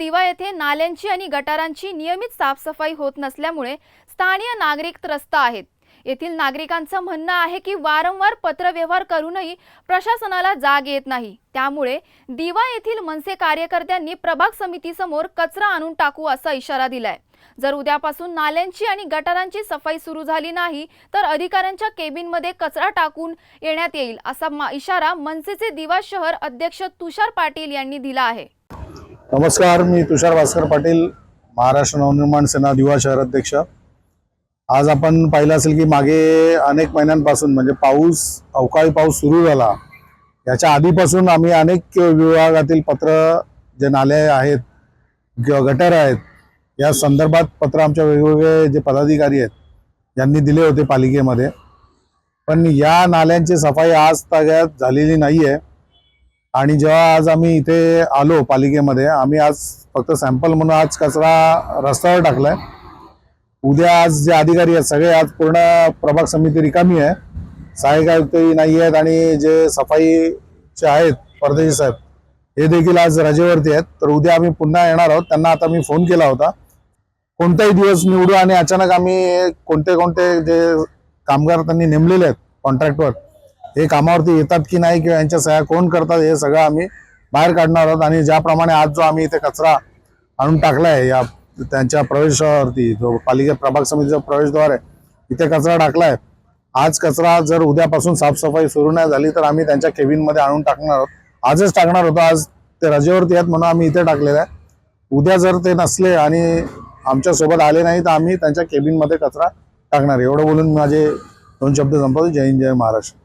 दिवा येथे नाल्यांची आणि गटारांची नियमित साफसफाई होत नसल्यामुळे स्थानीय नागरिक त्रस्त आहेत. येथील नागरिकांचं म्हणणं आहे की वारंवार पत्रव्यवहार करूनही प्रशासनाला जाग येत नाही. त्यामुळे दिवा येथील मनसे कार्यकर्त्यांनी प्रभाग समितीसमोर कचरा आणून टाकू असा इशारा दिलाय. जर उद्यापासून नाल्यांची आणि गटारांची सफाई सुरू झाली नाही तर अधिकाऱ्यांच्या केबिनमध्ये कचरा टाकून येण्यात येईल असा मा- इशारा मनसेचे दिवा शहर अध्यक्ष तुषार पाटील यांनी दिला आहे. नमस्कार मी तुषार भास्कर पाटील महाराष्ट्र नवनिर्माण सेना दिवा शहर अध्यक्ष. आज आपण पाहिलं असेल की मागे अनेक महिन्यांपासून म्हणजे पाऊस अवकाळी पाऊस सुरू झाला. याच्या आधीपासून आम्ही अनेक विभागातील पत्र जे नाले आहेत किंवा गटर आहेत या संदर्भात पत्र आमच्या वेगवेगळे जे पदाधिकारी आहेत यांनी दिले होते पालिकेमध्ये. पण या नाल्यांची सफाई आज ताग्यात झालेली नाही आहे आणि जेव्हा आज आम्ही इथे आलो पालिकेमध्ये आम्ही आज फक्त सॅम्पल म्हणून आज कचरा रस्त्यावर टाकलाय. उद्या आज जे अधिकारी आहेत सगळे आज पूर्ण प्रभाग समिती रिकामी आहे. सहाय्यक आयुक्तही नाही आहेत आणि जे सफाईचे आहेत परदेशी साहेब हे देखील आज रजेवरती आहेत. तर उद्या आम्ही पुन्हा येणार आहोत. त्यांना आता मी फोन केला होता. कोणताही दिवस निवडू आणि अचानक आम्ही कोणते कोणते जे कामगार त्यांनी नेमलेले आहेत कॉन्ट्रॅक्टवर हे कामावरती येतात की नाही किंवा यांच्या सह्या कोण करतात हे सगळं आम्ही बाहेर काढणार आहोत. आणि ज्याप्रमाणे आज जो आम्ही इथे कचरा आणून टाकलाय या त्यांच्या प्रवेशावरती जो पालिका प्रभाग समितीचा प्रवेशद्वार आहे इथे कचरा टाकलाय. आज कचरा जर उद्यापासून साफसफाई सुरू नाही झाली तर आम्ही त्यांच्या केबिनमध्ये आणून टाकणार आहोत. आजच टाकणार होतो. आज ते रजेवरती आहेत म्हणून आम्ही इथे टाकलेलं आहे. उद्या जर ते नसले आणि आमच्यासोबत आले नाही तर आम्ही त्यांच्या केबिनमध्ये कचरा टाकणार एवढं बोलून माझे दोन शब्द संपवतो. जय हिंद जय महाराष्ट्र.